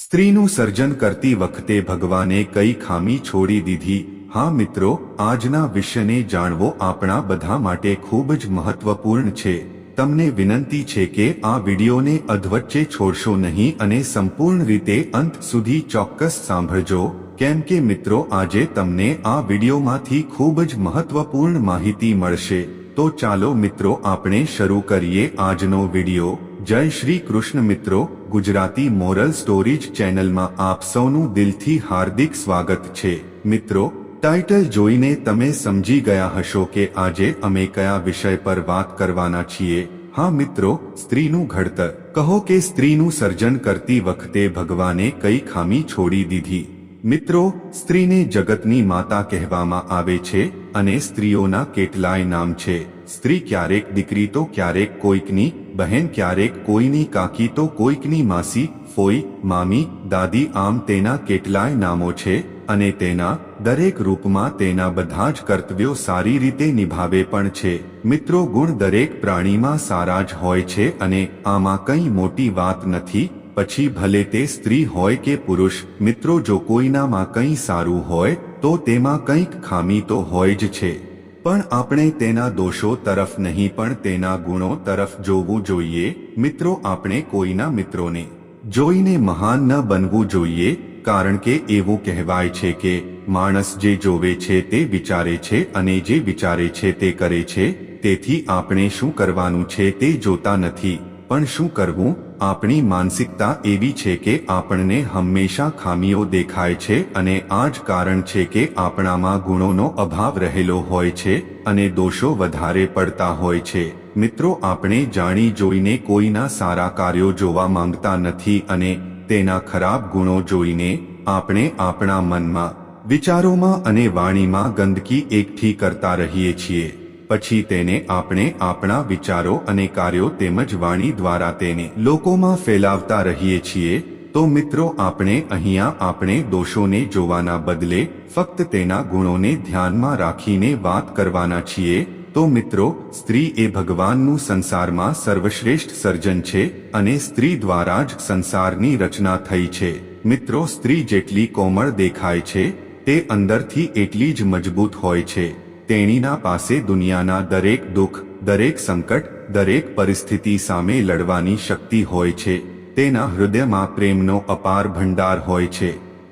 સ્ત્રીનું સર્જન કરતી વખતે ભગવાને કઈ ખામી છોડી દીધી? હા મિત્રો, આજના વિષયને જાણવો આપણા બધા માટે ખૂબ જ મહત્વપૂર્ણ છે. તમને વિનંતી છે કે આ વિડીયોને અધવચ્ચે છોડશો નહીં અને સંપૂર્ણ રીતે અંત સુધી ચોક્કસ સાંભળજો. કેમ કે મિત્રો, આજે તમને આ વિડીયોમાંથી ખૂબ જ મહત્વપૂર્ણ માહિતી મળશે. તો ચાલો મિત્રો, આપણે શરૂ કરીએ આજનો વીડિયો. જય શ્રી કૃષ્ણ મિત્રો. ગુજરાતી મોરલ સ્ટોરીજ ચેનલમાં આપ સૌનું દિલથી હાર્દિક સ્વાગત છે. મિત્રો ટાઇટલ જોઈને તમે સમજી ગયા હશો કે આજે અમે કયા વિષય પર વાત કરવાના છીએ. હા મિત્રો, સ્ત્રીનું ઘડતર. કહો કે સ્ત્રીનું સર્જન કરતી વખતે ભગવાને કઈ ખામી છોડી દીધી. મિત્રો, સ્ત્રીને જગતની માતા કહેવામાં આવે છે અને સ્ત્રીઓના કેટલાય નામ છે. સ્ત્રી ક્યારેક દીકરી તો ક્યારેક કોઈકની બહેન ક્યારેક કોઈની કાકી તો કોઈકની માસી, ફોઈ, મામી, દાદી આમ તેના કેટલાય નામો છે અને તેના દરેક રૂપમાં તેના બધા જ કર્તવ્યો સારી રીતે નિભાવે પણ છે. મિત્રો ગુણ દરેક પ્રાણીમાં સારા જ હોય છે અને આમાં કંઈ મોટી વાત નથી, પછી ભલે તે સ્ત્રી હોય કે પુરુષ, મિત્રો જો કોઈનામાં કંઈ સારું હોય, તો તેમાં કંઈક ખામી તો હોય જ છે. પણ આપણે તેના દોષો તરફ નહીં, પણ તેના ગુણો તરફ જોવું જોઈએ. મિત્રો, આપણે કોઈના મિત્રોને જોઈને મહાન ન બનવું જોઈએ, કારણ કે એવું કહેવાય છે કે માણસ જે જોવે છે તે વિચારે છે અને જે વિચારે છે તે કરે છે. તેથી આપણે શું કરવાનું છે તે જોતા નથી. પણ શું કરવું? આપણી માનસિકતા એવી છે કે આપણને હંમેશા ખામીઓ દેખાય છે અને આ જ કારણ છે કે આપણામાં ગુણોનો અભાવ રહેલો હોય છે અને દોષો વધારે પડતા હોય છે. મિત્રો, આપણે જાણી જોઈને કોઈના સારા કાર્યો જોવા માંગતા નથી અને તેના ખરાબ ગુણો જોઈને આપણે આપણા મનમાં વિચારોમાં અને વાણીમાં ગંદકી એકઠી કરતા રહીએ છીએ. પછી તેને આપણે આપણા વિચારો અને કાર્યો તેમજ વાણી દ્વારા તેને લોકોમાં ફેલાવતા રહીએ છીએ, તો મિત્રો આપણે અહીંયા આપણે દોષોને જોવાના બદલે ફક્ત તેના ગુણોને ધ્યાનમાં રાખીને વાત કરવાના છીએ, તો મિત્રો સ્ત્રી એ ભગવાનનું સંસારમાં સર્વશ્રેષ્ઠ સર્જન છે અને સ્ત્રી દ્વારા જ સંસારની રચના થઈ છે. મિત્રો સ્ત્રી જેટલી કોમળ દેખાય છે, તે અંદરથી એટલી જ મજબૂત હોય છે. તેણીના પાસે દુનિયાના દરેક દુઃખ, દરેક સંકટ, દરેક પરિસ્થિતિ સામે લડવાની શક્તિ હોય છે. તેના હૃદયમાં પ્રેમનો અપાર ભંડાર હોય છે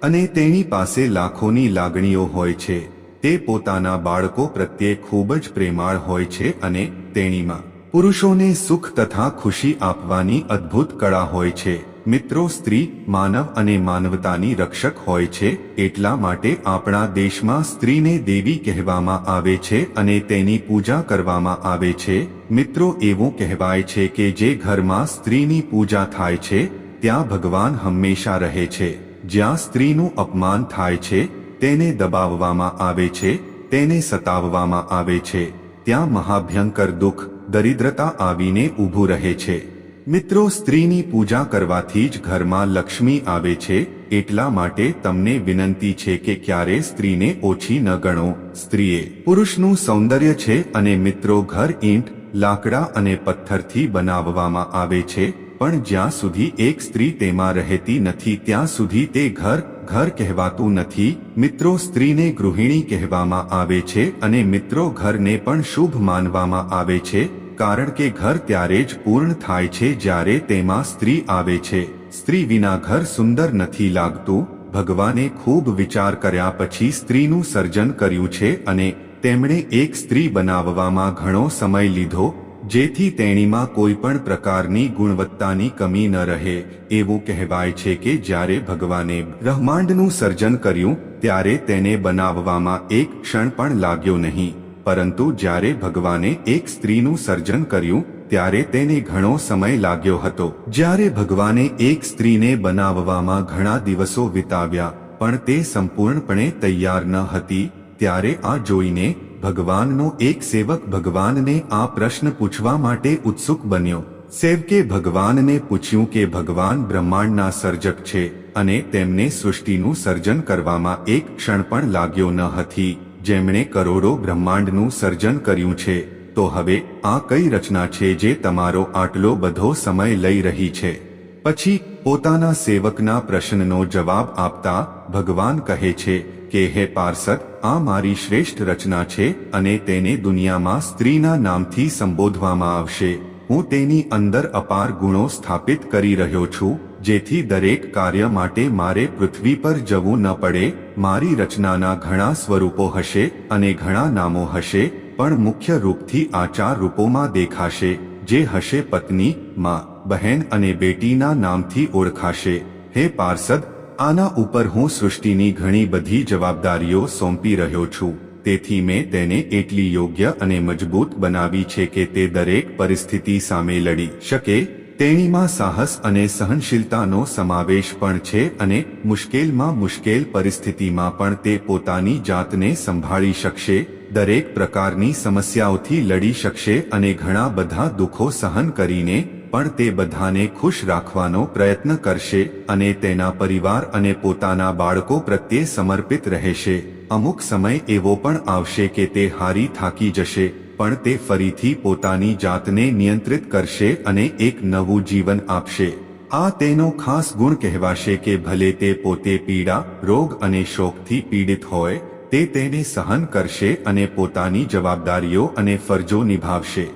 અને તેણી પાસે લાખોની લાગણીઓ હોય છે. તે પોતાના બાળકો પ્રત્યે ખૂબ જ પ્રેમાળ હોય છે અને તેણીમાં પુરુષોને સુખ તથા ખુશી આપવાની અદ્ભુત કળા હોય છે. મિત્રો, સ્ત્રી માનવ અને માનવતાની રક્ષક હોય છે, એટલા માટે આપણા દેશમાં સ્ત્રીને દેવી કહેવામાં આવે છે અને તેની પૂજા કરવામાં આવે છે. મિત્રો, એવું કહેવાય છે કે જે ઘરમાં સ્ત્રીની પૂજા થાય છે, ત્યાં ભગવાન હંમેશા રહે છે. જ્યાં સ્ત્રીનું અપમાન થાય છે, તેને દબાવવામાં આવે છે, તેને સતાવવામાં આવે છે. ત્યાં મહાભયંકર દુઃખ, દરિદ્રતા આવીને ઊભું રહે છે. મિત્રો, સ્ત્રીની પૂજા કરવાથી જ ઘરમાં લક્ષ્મી આવે છે, એટલા માટે તમને વિનંતી છે કે ક્યારે સ્ત્રીને ઓછી ન ગણો. સ્ત્રીએ, પુરુષનું સૌંદર્ય છે અને મિત્રો, ઘર ઈંટ, લાકડા અને પથ્થરથી બનાવવામાં આવે છે, પણ જ્યાં સુધી એક સ્ત્રી તેમાં રહેતી નથી, ત્યાં સુધી તે ઘર ઘર કહેવાતું નથી. મિત્રો, સ્ત્રીને ગૃહિણી કહેવામાં આવે છે અને મિત્રો, ઘરને પણ શુભ માનવામાં આવે છે કારણ કે ઘર ત્યારે જ પૂર્ણ થાય છે જ્યારે તેમાં સ્ત્રી આવે છે. સ્ત્રી વિના ઘર સુંદર નથી લાગતું. ભગવાને ખૂબ વિચાર કર્યા પછી સ્ત્રીનું સર્જન કર્યું છે અને તેમણે એક સ્ત્રી બનાવવામાં ઘણો સમય લીધો, જેથી તેણીમાં કોઈ પણ પ્રકારની ગુણવત્તાની કમી ન રહે. એવું કહેવાય છે કે જ્યારે ભગવાને બ્રહ્માંડનું સર્જન કર્યું, ત્યારે તેને બનાવવામાં એક ક્ષણ પણ લાગ્યો નહીં. પરંતુ જ્યારે ભગવાને એક સ્ત્રીનું સર્જન કર્યું, ત્યારે તેને ઘણો સમય લાગ્યો હતો. જ્યારે ભગવાને એક સ્ત્રીને બનાવવામાં ઘણા દિવસો વિતાવ્યા, પણ તે સંપૂર્ણપણે તૈયાર ન હતી, ત્યારે આ જોઈને ભગવાનનો એક સેવક ભગવાનને આ પ્રશ્ન પૂછવા માટે ઉત્સુક બન્યો. સેવકે ભગવાનને પૂછ્યું કે ભગવાન બ્રહ્માંડના સર્જક છે, અને તેમને સૃષ્ટિનું સર્જન કરવામાં એક ક્ષણ પણ લાગ્યો ન હતી. જેમણે કરોડો બ્રહ્માંડનું સર્જન કર્યું છે, તો હવે આ કઈ રચના છે જે તમારો આટલો બધો સમય લઈ રહી છે? પછી પોતાના સેવકના પ્રશ્નનો જવાબ આપતા ભગવાન કહે છે કે, હે પાર્ષદ આ મારી શ્રેષ્ઠ રચના છે અને તેને દુનિયામાં સ્ત્રીના નામથી સંબોધવામાં આવશે. હું તેની અંદર અપાર ગુણો સ્થાપિત કરી રહ્યો છું, જેથી દરેક કાર્ય માટે મારે પૃથ્વી પર જવું ન પડે, મારી રચનાના ઘણા સ્વરૂપો હશે અને ઘણા નામો હશે, પણ મુખ્ય રૂપથી આ ચાર રૂપોમાં દેખાશે, જે હશે પત્ની, માં, બહેન અને બેટીના નામથી ઓળખાશે. હે પાર્ષદ, આના ઉપર હું સૃષ્ટિની ઘણી બધી જવાબદારીઓ સોંપી રહ્યો છું. તેથી મેં તેને એટલી યોગ્ય અને મજબૂત બનાવી છે કે તે દરેક પરિસ્થિતિ સામે લડી શકે. તેણીમાં સાહસ અને સહનશીલતાનો સમાવેશ પણ છે અને મુશ્કેલમાં મુશ્કેલ પરિસ્થિતિમાં પણ તે પોતાની જાતને સંભાળી શકશે, દરેક પ્રકારની સમસ્યાઓથી લડી શકશે અને ઘણા બધા દુઃખો સહન કરીને પણ તે બધાને ખુશ રાખવાનો પ્રયત્ન કરશે અને તેના પરિવાર અને પોતાના બાળકો પ્રત્યે સમર્પિત રહેશે. અમુક સમય એવો પણ આવશે કે તે હારી થાકી જશે, પણ તે ફરીથી પોતાની જાતને નિયંત્રિત કરશે અને એક નવું જીવન આપશે. આ તેનો ખાસ ગુણ કહેવાશે કે ભલે તે પોતે પીડા, રોગ અને શોકથી પીડિત હોય, તે તેને સહન કરશે અને પોતાની જવાબદારીઓ અને ફરજો નિભાવશે.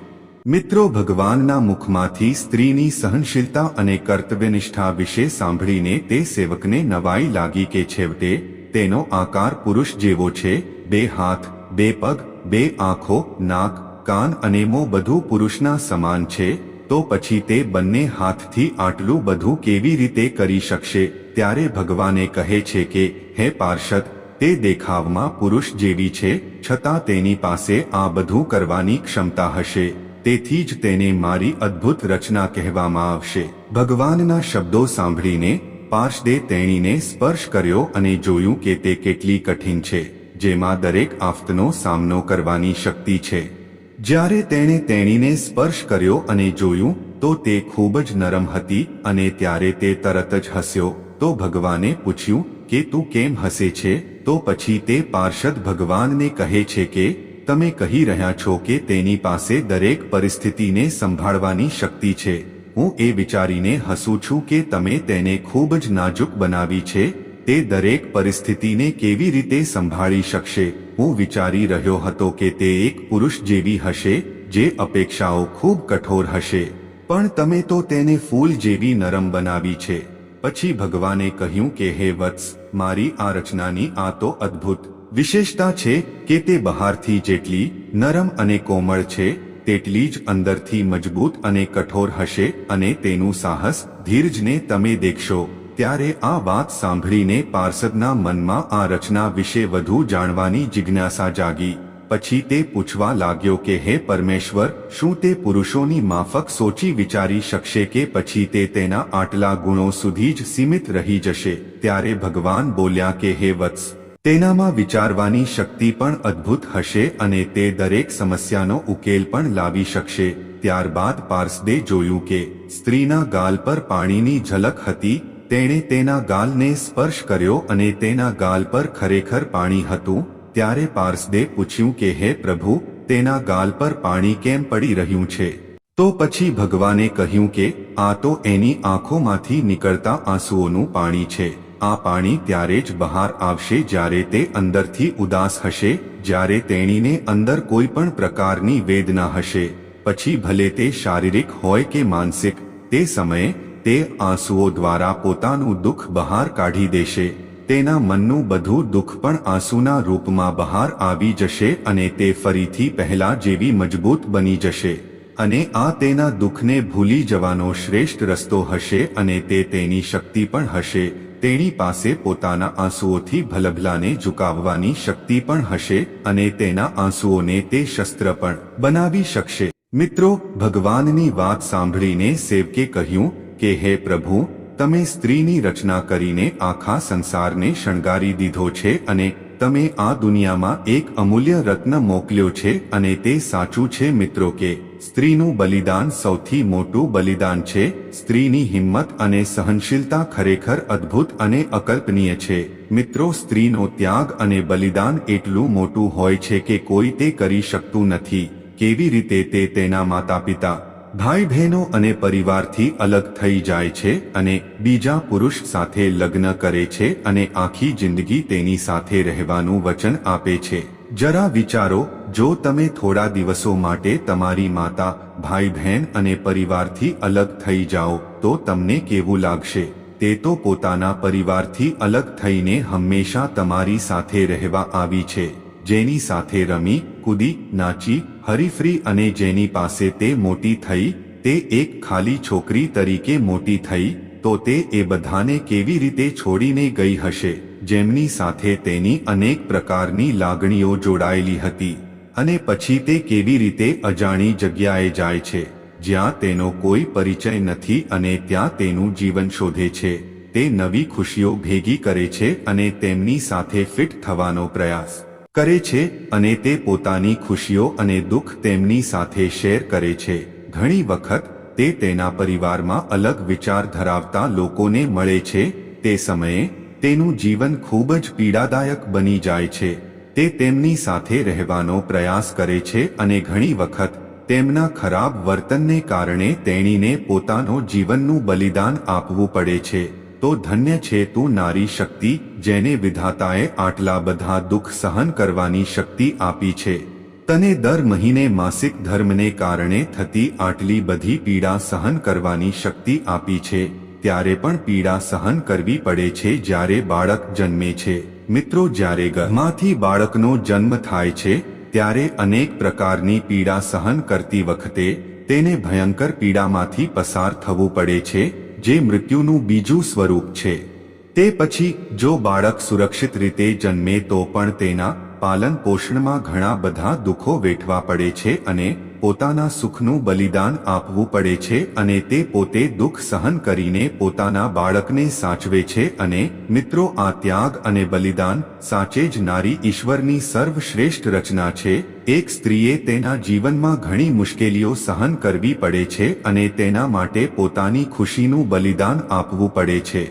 મિત્રો, ભગવાનના મુખમાંથી સ્ત્રીની સહનશીલતા અને કર્તવ્યનિષ્ઠા વિશે સાંભળીને તે સેવકને નવાઈ લાગી કે છેવટે તેનો આકાર પુરુષ જેવો છે. બે હાથ, બે પગ, બે આંખો, નાક, કાન અને મો બધું પુરુષના સમાન છે. તો પછી તે બંને હાથથી આટલું બધું કેવી રીતે કરી શકશે? ત્યારે ભગવાને કહે છે કે, હે પાર્ષદ, તે દેખાવમાં પુરુષ જેવી છે. છતાં તેની પાસે આ બધું કરવાની ક્ષમતા હશે. તેથી જ તેને મારી અદ્ભુત રચના કહેવામાં આવશે. ભગવાનના શબ્દો સાંભળીને પાર્ષદે તેણીને સ્પર્શ કર્યો અને જોયું કે તે કેટલી કઠિન છે, જેમાં દરેક આફતનો સામનો કરવાની શક્તિ છે. જ્યારે તેણે તેણીને સ્પર્શ કર્યો અને જોયું, તો તે ખૂબ જ નરમ હતી અને ત્યારે તે તરત જ હસ્યો, તો ભગવાને પૂછ્યું કે તું કેમ હસે છે? તો પછી તે પાર્ષદ ભગવાનને કહે છે કે તમે કહી રહ્યા છો કે તેની પાસે દરેક પરિસ્થિતિને સંભાળવાની શક્તિ છે. હું એ વિચારીને હસું છું કે તમે તેને ખૂબ જ નાજુક બનાવી છે. તે દરેક પરિસ્થિતિને કેવી રીતે સંભાળી શકશે? હું વિચારી રહ્યો હતો કે તે એક પુરુષ જેવી હશે, જે અપેક્ષાઓ ખૂબ કઠોર હશે. પણ તમે તો તેને ફૂલ જેવી નરમ બનાવી છે. પછી ભગવાને કહ્યું કે, હે વત્સ, મારી આ રચનાની આ તો અદ્ભુત વિશેષતા છે કે તે બહારથી જેટલી નરમ અને કોમળ છે, તેટલી જ અંદરથી મજબૂત અને કઠોર હશે અને તેનું સાહસ ધીરજને તમે દેખશો. ત્યારે આ વાત સાંભળીને પાર્ષદના મનમાં આ રચના વિશે વધુ જાણવાની જિજ્ઞાસા જાગી. પછી તે પૂછવા લાગ્યો કે, હે પરમેશ્વર, શું તે પુરુષોની માફક સોચી વિચારી શકશે કે પછી તે તેના આટલા ગુણો સુધી જ સીમિત રહી જશે? ત્યારે ભગવાન બોલ્યા કે, હે વત્સ તેનામાં વિચારવાની શક્તિ પણ અદ્ભુત હશે અને તે દરેક સમસ્યાનો ઉકેલ પણ લાવી શકશે. ત્યારબાદ પાર્સદે જોયું કે સ્ત્રીના ગાલ પર પાણીની ઝલક હતી, તેણે તેના ગાલને સ્પર્શ કર્યો અને તેના ગાલ પર ખરેખર પાણી હતું, ત્યારે પાર્સદે પૂછ્યું કે, હે પ્રભુ, તેના ગાલ પર પાણી કેમ પડી રહ્યું છે? તો પછી ભગવાને કહ્યું કે, આ તો એની આંખોમાંથી નીકળતા આંસુઓનું પાણી છે. આ પાણી ત્યારે જ બહાર આવશે જ્યારે તે અંદરથી ઉદાસ હશે, જ્યારે તેણીને અંદર કોઈ પણ પ્રકારની વેદના હશે. પછી ભલે તે શારીરિક હોય કે માનસિક, તે સમયે તે આંસુઓ દ્વારા પોતાનું દુઃખ બહાર કાઢી દેશે. તેના મનનું બધું દુઃખ પણ આંસુના રૂપમાં બહાર આવી જશે અને તે ફરીથી પહેલા જેવી મજબૂત બની જશે. અને આ તેના દુઃખને ભૂલી જવાનો શ્રેષ્ઠ રસ્તો હશે અને તે તેની શક્તિ પણ હશે. તેણી પાસે પોતાના આંસુઓથી ભલભલાને ઝુકાવવાની શક્તિ પણ હશે અને તેના આંસુઓને તે શસ્ત્ર પણ બનાવી શકશે. મિત્રો, ભગવાનની વાત સાંભળીને સેવકે કહ્યું કે, હે પ્રભુ, તમે સ્ત્રીની રચના કરીને આખા સંસારને શણગારી દીધો છે અને તમે આ દુનિયામાં એક અમૂલ્ય રત્ન મોકલ્યો છે અને તે સાચું છે. મિત્રો કે સ્ત્રીનું બલિદાન સૌથી મોટું બલિદાન છે. સ્ત્રીની હિંમત અને સહનશીલતા ખરેખર અદ્ભુત અને અકલ્પનીય છે. મિત્રો, સ્ત્રીનો ત્યાગ અને બલિદાન એટલું મોટું હોય છે કે કોઈ તે કરી શકતું નથી. કેવી રીતે તે તેના માતા પિતા ભાઈ બહેનો અને પરિવારથી અલગ થઈ જાય છે અને બીજા પુરુષ સાથે લગ્ન કરે છે અને આખી જિંદગી તેની સાથે રહેવાનું વચન આપે છે. જરા વિચારો જો તમે થોડા દિવસો માટે તમારી માતા ભાઈ બહેન અને પરિવારથી અલગ થઈ જાઓ, તો તમને કેવું લાગશે? તે તો પોતાના પરિવારથી અલગ થઈને હંમેશા તમારી સાથે રહેવા આવી છે. જેની સાથે રમી, કૂદી, નાચી, હરીફરી અને જેની પાસે તે મોટી થઈ, તે એક ખાલી છોકરી તરીકે મોટી થઈ, તો તે એ બધાને કેવી રીતે છોડીને ગઈ હશે? જેમની સાથે તેની અનેક પ્રકારની લાગણીઓ જોડાયેલી હતી. અને પછી તે કેવી રીતે અજાણી જગ્યાએ જાય છે, જ્યાં તેનો કોઈ પરિચય નથી અને ત્યાં તેનું જીવન શોધે છે, તે નવી ખુશીઓ ભેગી કરે છે અને તેમની સાથે ફિટ થવાનો પ્રયાસ કરે છે અને તે પોતાની ખુશીઓ અને દુઃખ તેમની સાથે શેર કરે છે. ઘણી વખત તે તેના પરિવારમાં અલગ વિચાર ધરાવતા લોકોને મળે છે, તે સમયે તેનું જીવન ખૂબ જ પીડાદાયક બની જાય છે. તે તેમની સાથે રહેવાનો પ્રયાસ કરે છે અને ઘણી વખત તેમના ખરાબ વર્તનને કારણે તેણીને પોતાનો જીવનનું બલિદાન આપવું પડે છે. તો ધન્ય છે તું નારી શક્તિ, જેને વિધાતાએ આટલા બધા દુઃખ સહન કરવાની શક્તિ આપી છે. તને દર મહિને માસિક ધર્મને કારણે થતી આટલી બધી પીડા સહન કરવાની શક્તિ આપી છે. ત્યારે પણ પીડા સહન કરવી પડે છે જ્યારે બાળક જન્મે છે. મિત્રો, જ્યારે ગર્ભમાંથી બાળકનો જન્મ થાય છે, ત્યારે અનેક પ્રકારની પીડા સહન કરતી વખતે તેને ભયંકર પીડામાંથી પસાર થવું પડે છે, જે મૃત્યુનું બીજું સ્વરૂપ છે. તે પછી, જો બાળક સુરક્ષિત રીતે જન્મે તો પણ તેના પાલન પોષણમાં ઘણા બધા દુઃખો વેઠવા પડે છે અને પોતાના સુખનું બલિદાન આપવું પડે છે અને તે પોતે દુઃખ સહન કરીને પોતાના બાળકને સાચવે છે અને, મિત્રો, આ ત્યાગ અને બલિદાન સાચે જ નારી ઈશ્વરની સર્વશ્રેષ્ઠ રચના છે. એક સ્ત્રીએ તેના જીવનમાં ઘણી મુશ્કેલીઓ સહન કરવી પડે છે અને તેના માટે પોતાની ખુશીનું બલિદાન આપવું પડે છે.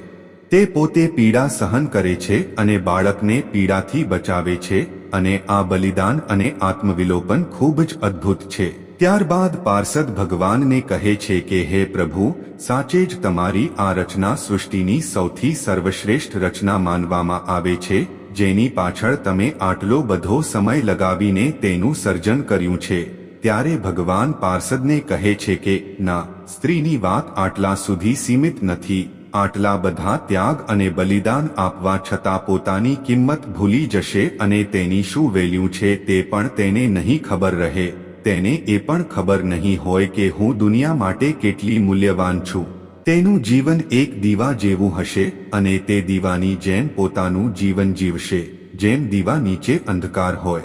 તે પોતે પીડા સહન કરે છે અને બાળકને પીડાથી બચાવે છે અને આ બલિદાન અને આત્મવિલોપન ખૂબ જ અદ્ભુત છે. ત્યારબાદ પાર્ષદ ભગવાનને કહે છે કે, હે પ્રભુ, સાચે જ તમારી આ રચના સૃષ્ટિની સૌથી સર્વશ્રેષ્ઠ રચના માનવામાં આવે છે, જેની પાછળ તમે આટલો બધો સમય લગાવીને તેનું સર્જન કર્યું છે. ત્યારે ભગવાન પાર્ષદને કહે છે કે, ના, સ્ત્રીની વાત આટલા સુધી સીમિત નથી, આટલા બધા ત્યાગ અને બલિદાન આપવા છતાં પોતાની કિંમત ભૂલી જશે અને તેની શું વેલ્યુ છે તે પણ તેને નહીં ખબર રહે. તેને એ પણ ખબર નહીં હોય કે હું દુનિયા માટે કેટલી મૂલ્યવાન છું. તેનું જીવન એક દીવા જેવું હશે અને તે દીવાની જેમ પોતાનું જીવન જીવશે, જેમ દીવા નીચે અંધકાર હોય.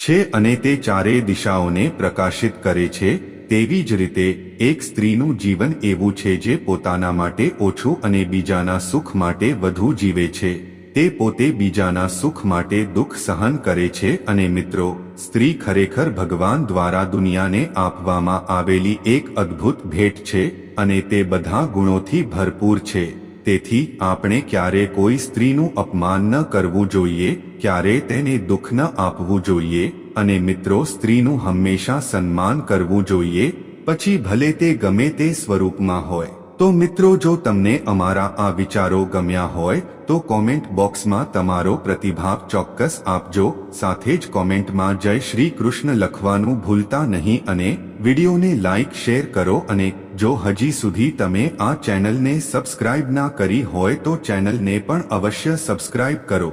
છે અને તે ચારે દિશાઓને પ્રકાશિત કરે છે, તેવી જ રીતે એક સ્ત્રીનું જીવન એવું છે જે પોતાના માટે ઓછું અને બીજાના સુખ માટે વધુ જીવે છે. તે પોતે બીજાના સુખ માટે દુઃખ સહન કરે છે અને મિત્રો, સ્ત્રી ખરેખર ભગવાન દ્વારા દુનિયાને આપવામાં આવેલી એક અદ્ભુત ભેટ છે અને તે બધા ગુણોથી ભરપૂર છે. તેથી આપણે ક્યારે કોઈ સ્ત્રીનું અપમાન ન કરવું જોઈએ, ક્યારે તેને દુઃખ ન આપવું જોઈએ અને મિત્રો, સ્ત્રીનું હંમેશા સન્માન કરવું જોઈએ, પછી ભલે તે ગમે તે સ્વરૂપમાં હોય. તો મિત્રો, જો તમને અમારા આ વિચારો ગમ્યા હોય, તો કોમેન્ટ બોક્સમાં તમારો પ્રતિભાવ ચોક્કસ આપજો. સાથે જ કોમેન્ટમાં જય શ્રી કૃષ્ણ લખવાનું ભૂલતા નહીં અને વિડીયોને લાઇક શેર કરો અને જો હજી સુધી તમે આ ચેનલને સબસ્ક્રાઇબ ના કરી હોય, તો ચેનલને પણ અવશ્ય સબસ્ક્રાઇબ કરો.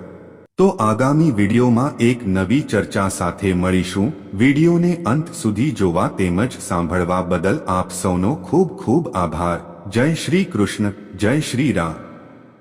તો આગામી વિડીયોમાં એક નવી ચર્ચા સાથે મળીશું. વિડીયોને અંત સુધી જોવા તેમજ સાંભળવા બદલ આપ સૌનો ખૂબ ખૂબ આભાર. જય શ્રી કૃષ્ણ જય શ્રી રામ.